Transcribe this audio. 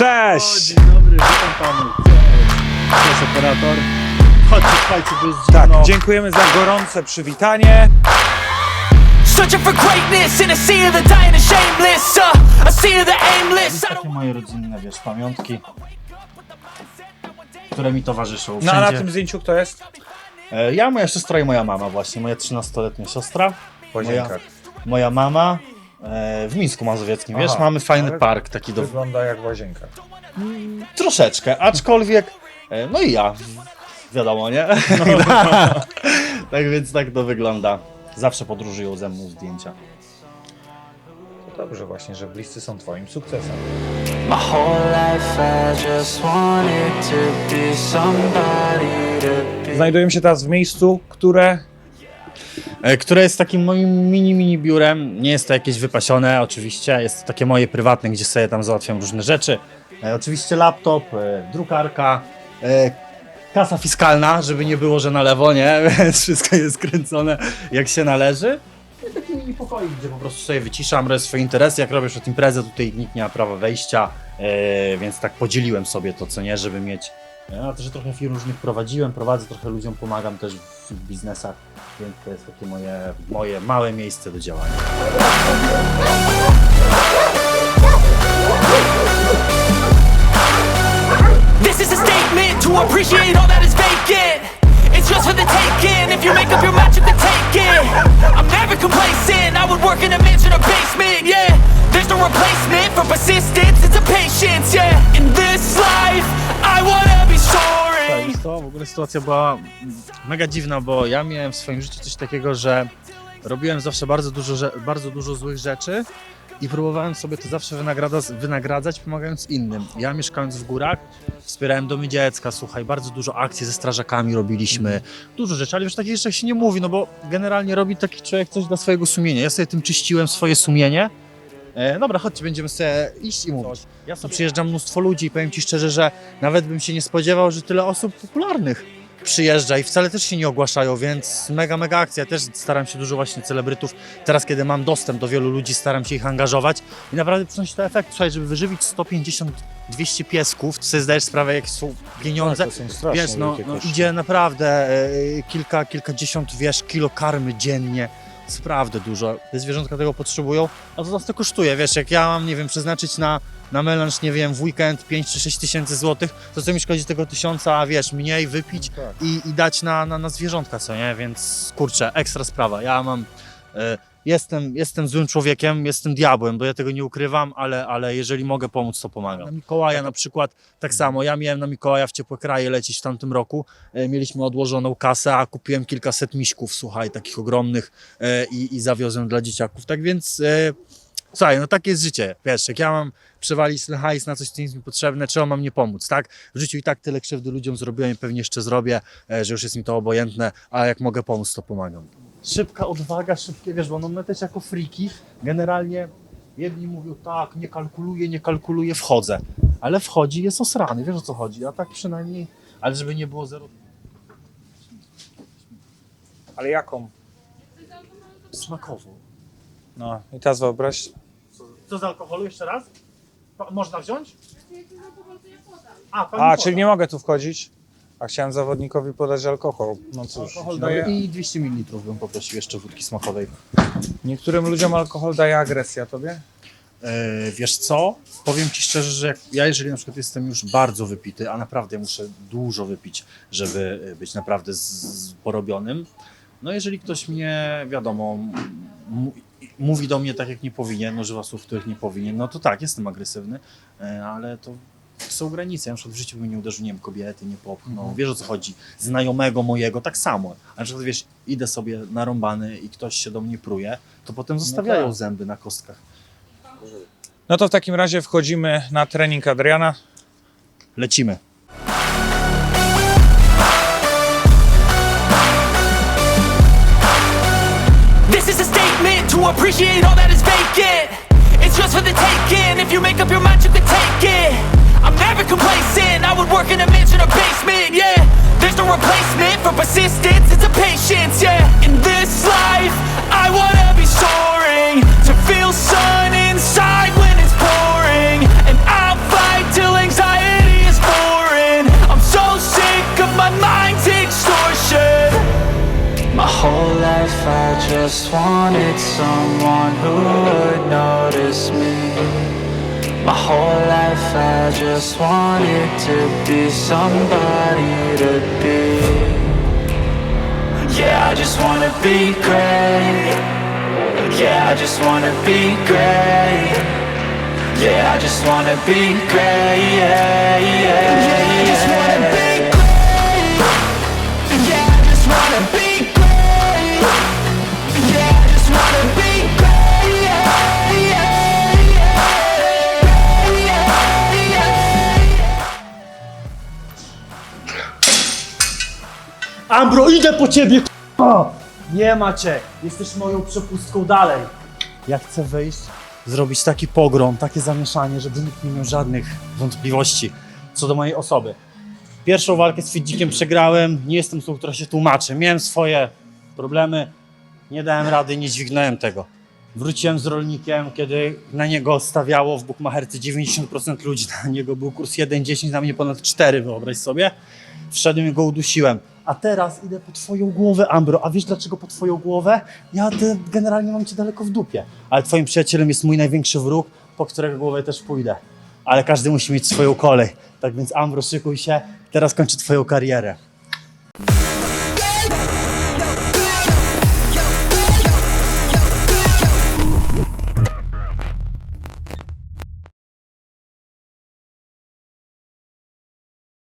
Cześć! Dzień dobry, witam panu. Cześć operator. Chodźcie, słuchajcie, bo jest Tak, zimno. dziękujemy za gorące przywitanie. Searching for greatness in a sea of the dying and shameless. Uh, a sea of the aimless. I Takie don't moje rodzinne, wiesz, pamiątki, które mi towarzyszą No a na wszędzie. tym zdjęciu kto jest? E, Ja, moja siostra i moja mama właśnie, moja 13-letnia siostra. Łazienkach. Moja mama e, w Mińsku Mazowieckim, wiesz, Aha, mamy fajny ale- park taki do... Wygląda jak w łazienkach. Troszeczkę, aczkolwiek, e, no i ja, wiadomo, nie? tak więc tak to wygląda. Zawsze podróżują ze mną zdjęcia. To dobrze właśnie, że bliscy są twoim sukcesem. My whole life I just wanted to be somebody to be. Znajdujemy się teraz w miejscu, które które jest takim moim mini, mini biurem. Nie jest to jakieś wypasione, oczywiście. Jest to takie moje prywatne, gdzie sobie tam załatwiam różne rzeczy. E, oczywiście laptop, e, drukarka, e, kasa fiskalna, żeby nie było, że na lewo, nie? Więc wszystko jest kręcone jak się należy. I taki mini pokoik, gdzie po prostu sobie wyciszam, robię swoje interesy. Jak robię przed imprezę, tutaj nikt nie ma prawa wejścia, e, więc tak podzieliłem sobie to, co nie, żeby mieć. Ja też trochę firm różnych prowadziłem, prowadzę, trochę ludziom pomagam też w biznesach, więc to jest takie moje, moje małe miejsce do działania. This is a statement to appreciate all that is vacant. It's for the taking. If you make up your you can take it. I'm never complacent. I would work in a mansion or basement. Yeah, there's no replacement for persistence. It's a patience. Yeah, sytuacja była mega dziwna, bo ja miałem w swoim życiu coś takiego, że robiłem zawsze bardzo dużo, bardzo dużo złych rzeczy i próbowałem sobie to zawsze wynagradzać, wynagradzać pomagając innym. Ja mieszkając w górach, wspierałem domy dziecka, słuchaj, bardzo dużo akcji ze strażakami robiliśmy, dużo rzeczy, ale już takich rzeczach się nie mówi, no bo generalnie robi taki człowiek coś dla swojego sumienia. Ja sobie tym czyściłem swoje sumienie. E, dobra, chodźcie, będziemy sobie iść i mówić. Ja tu przyjeżdżam mnóstwo ludzi i powiem Ci szczerze, że nawet bym się nie spodziewał, że tyle osób popularnych przyjeżdża i wcale też się nie ogłaszają, więc mega, mega akcja. Też staram się dużo właśnie celebrytów. Teraz, kiedy mam dostęp do wielu ludzi, staram się ich angażować i naprawdę przynosi to efekt. Słuchaj, żeby wyżywić 150-200 piesków, to sobie zdajesz sprawę, jakie są pieniądze. to są Wiesz, no, no idzie naprawdę e, kilka, kilkadziesiąt, wiesz, kilo karmy dziennie. Jest naprawdę dużo. Te zwierzątka tego potrzebują, a to nas to kosztuje, wiesz, jak ja mam, nie wiem, przeznaczyć na, na melanż, nie wiem, w weekend 5 czy 6 tysięcy złotych, to co mi szkodzi tego tysiąca, wiesz, mniej wypić Tak. i, i dać na, na, na zwierzątka, co nie? Więc kurczę, ekstra sprawa. Ja mam. E, jestem, jestem złym człowiekiem, jestem diabłem, bo ja tego nie ukrywam, ale, ale jeżeli mogę pomóc, to pomagam. Na Mikołaja na przykład tak samo. Ja miałem na Mikołaja w ciepłe kraje lecieć w tamtym roku. E, mieliśmy odłożoną kasę, a kupiłem kilkaset miśków, słuchaj, takich ogromnych e, i, i zawiozłem dla dzieciaków. Tak więc. E, Słuchaj, no takie jest życie, wiesz, jak ja mam przewalić ten hajs na coś, co jest mi potrzebne, trzeba mam nie pomóc, tak? W życiu i tak tyle krzywdy ludziom zrobiłem i pewnie jeszcze zrobię, e, że już jest mi to obojętne, a jak mogę pomóc, to pomagam. Szybka odwaga, szybkie, wiesz, bo no my też jako friki generalnie jedni mówią tak, nie kalkuluję, nie kalkuluję, wchodzę, ale wchodzi, jest osrany, wiesz o co chodzi, a tak przynajmniej, ale żeby nie było zero Ale jaką? smakową. No i teraz wyobraź. Co z alkoholu jeszcze raz? Pa- można wziąć? A, pani A, poda. czyli nie mogę tu wchodzić? A chciałem zawodnikowi podać alkohol. No cóż. Alkohol no daje... i I 200 ml bym poprosił jeszcze wódki smakowej. Niektórym ludziom alkohol daje agresję, a tobie? E, wiesz co? Powiem Ci szczerze, że jak ja jeżeli na przykład jestem już bardzo wypity, a naprawdę muszę dużo wypić, żeby e, być naprawdę z, z porobionym, no jeżeli ktoś mnie, wiadomo, m- mówi do mnie tak jak nie powinien, używa słów, których nie powinien, no to tak, jestem agresywny, e, ale to są granice. Ja na przykład w życiu bym nie uderzył, nie wiem, kobiety, nie popchnął. Wiesz o co chodzi? Znajomego mojego tak samo. A na przykład wiesz, idę sobie narąbany i ktoś się do mnie pruje, to potem zostawiają tak. zęby na kostkach. No to w takim razie wchodzimy na trening Adriana. Lecimy. This is a statement to appreciate all that is vacant. It's yours for the taking. If you make up your mind, you can take it. I'm never complacent. I would work in a mansion or basement, yeah. There's no replacement for persistence. It's a patience, yeah. In this life, I wanna be soaring. To feel sun inside when it's pouring. And I'll fight till anxiety is foreign. I'm so sick of my mind's extortion. My whole life I just wanted someone who would notice me. My whole life I just wanted to be somebody to be. Yeah, I just wanna be great. Yeah, I just wanna be great. Yeah, I just wanna be great. Yeah, yeah, Ambro, idę po ciebie, k***a! Nie macie, jesteś moją przepustką dalej. Ja chcę wyjść, zrobić taki pogrom, takie zamieszanie, żeby nikt nie miał żadnych wątpliwości co do mojej osoby. Pierwszą walkę z Fiddzikiem przegrałem, nie jestem osobą, która się tłumaczy. Miałem swoje problemy, nie dałem rady, nie dźwignąłem tego. Wróciłem z rolnikiem, kiedy na niego stawiało w bukmacherce 90% ludzi. Na niego był kurs 1,10, na mnie ponad 4, wyobraź sobie. Wszedłem i go udusiłem. A teraz idę po twoją głowę, Ambro. A wiesz dlaczego po twoją głowę? Ja generalnie mam cię daleko w dupie. Ale twoim przyjacielem jest mój największy wróg, po którego głowę też pójdę. Ale każdy musi mieć swoją kolej. Tak więc Ambro, szykuj się. Teraz kończę twoją karierę.